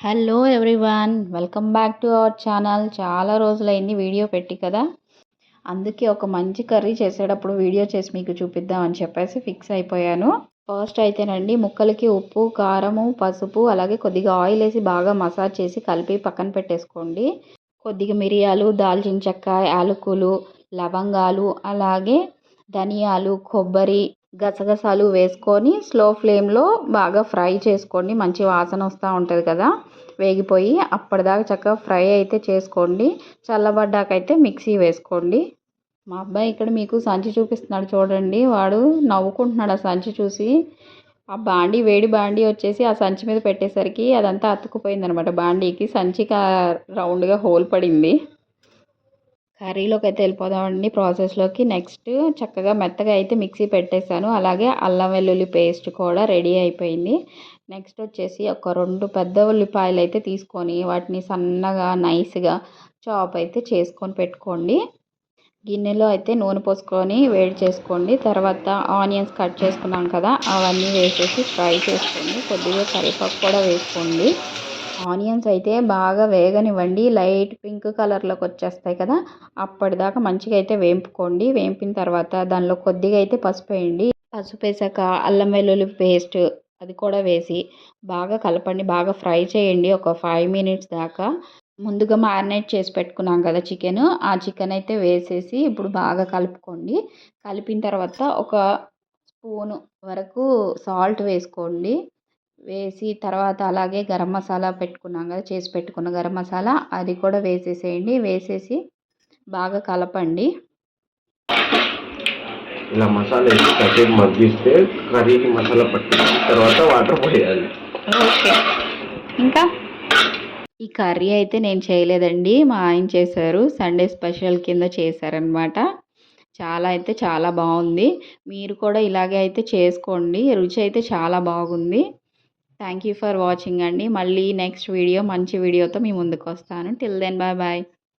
Hello everyone welcome back to our channel చాలా రోజులైంది video పెట్టి కదా. అందుకే ఒక మంచి కర్రీ చేసేటప్పుడు వీడియో చేసి మీకు చూపిద్దాం అని చెప్పేసి ఫిక్స్ అయిపోయాను. ఫస్ట్ అయితేనండి ముక్కలకి ఉప్పు కారము పసుపు అలాగే కొద్దిగా ఆయిల్ వేసి బాగా మసాజ్ చేసి కలిపి పక్కన పెట్టేసుకోండి. కొద్దిగా మిరియాలు దాల్చిన చెక్క యాలకులు లవంగాలు అలాగే ధనియాలు కొబ్బరి గసగసాలు వేసుకొని స్లో ఫ్లేమ్లో బాగా ఫ్రై చేసుకోండి. మంచి వాసన వస్తూ ఉంటుంది కదా. వేగిపోయి అప్పటిదాకా చక్కగా ఫ్రై అయితే చేసుకోండి. చల్లబడ్డాకైతే మిక్సీ వేసుకోండి. మా అబ్బాయి ఇక్కడ మీకు సంచి చూపిస్తున్నాడు చూడండి. వాడు నవ్వుకుంటున్నాడు ఆ సంచి చూసి. ఆ బాండీ వేడి బాండీ వచ్చేసి ఆ సంచి మీద పెట్టేసరికి అదంతా అతుక్కుపోయింది అనమాట బాండీకి సంచికి రౌండ్గా హోల్ పడింది. కర్రీలోకి అయితే వెళ్ళిపోదామండి ప్రాసెస్లోకి. నెక్స్ట్ చక్కగా మెత్తగా అయితే మిక్సీ పెట్టేశాను. అలాగే అల్లం వెల్లుల్లి పేస్ట్ కూడా రెడీ అయిపోయింది. నెక్స్ట్ వచ్చేసి ఒక రెండు పెద్ద ఉల్లిపాయలు అయితే తీసుకొని వాటిని సన్నగా నైస్గా చాప్ అయితే చేసుకొని పెట్టుకోండి. గిన్నెలో అయితే నూనె పోసుకొని వేడి చేసుకోండి. తర్వాత ఆనియన్స్ కట్ చేసుకున్నాం కదా అవన్నీ వేసేసి ఫ్రై చేసుకోండి. కొద్దిగా కరివేపాకు కూడా వేసుకోండి. ఆనియన్స్ అయితే బాగా వేగనివ్వండి. లైట్ పింక్ కలర్లోకి వచ్చేస్తాయి కదా అప్పటిదాకా మంచిగా అయితే వేంపుకోండి. వేంపిన తర్వాత దానిలో కొద్దిగా అయితే పసుపు వేయండి. పసుపు వేసాక అల్లం వెల్లుల్లి పేస్ట్ అది కూడా వేసి బాగా కలపండి. బాగా ఫ్రై చేయండి ఒక ఫైవ్ మినిట్స్ దాకా. ముందుగా మ్యారినేట్ చేసి పెట్టుకున్నాం కదా చికెన్ ఆ చికెన్ అయితే వేసేసి ఇప్పుడు బాగా కలుపుకోండి. కలిపిన తర్వాత ఒక స్పూను వరకు సాల్ట్ వేసుకోండి. వేసి తర్వాత అలాగే గరం మసాలా పెట్టుకున్నాం కదా చేసి పెట్టుకున్న గరం మసాలా అది కూడా వేసేసేయండి. వేసేసి బాగా కలపండి. ఇలా మసాలా వేసి కాసేపు మగ్గిస్తే కర్రీకి మసాలా పట్టి తర్వాత వాటర్ పోయాలి. ఓకే. ఇంకా? ఈ కర్రీ అయితే నేను చేయలేదండి. మా ఆయన చేశారు. సండే స్పెషల్ కింద చేశారనమాట. చాలా అయితే చాలా బాగుంది. మీరు కూడా ఇలాగే అయితే చేసుకోండి. రుచి అయితే చాలా బాగుంది. థ్యాంక్ యూ ఫర్ వాచింగ్ అండి. మళ్ళీ నెక్స్ట్ వీడియో మంచి వీడియోతో మీ ముందుకు వస్తాను. Till then bye bye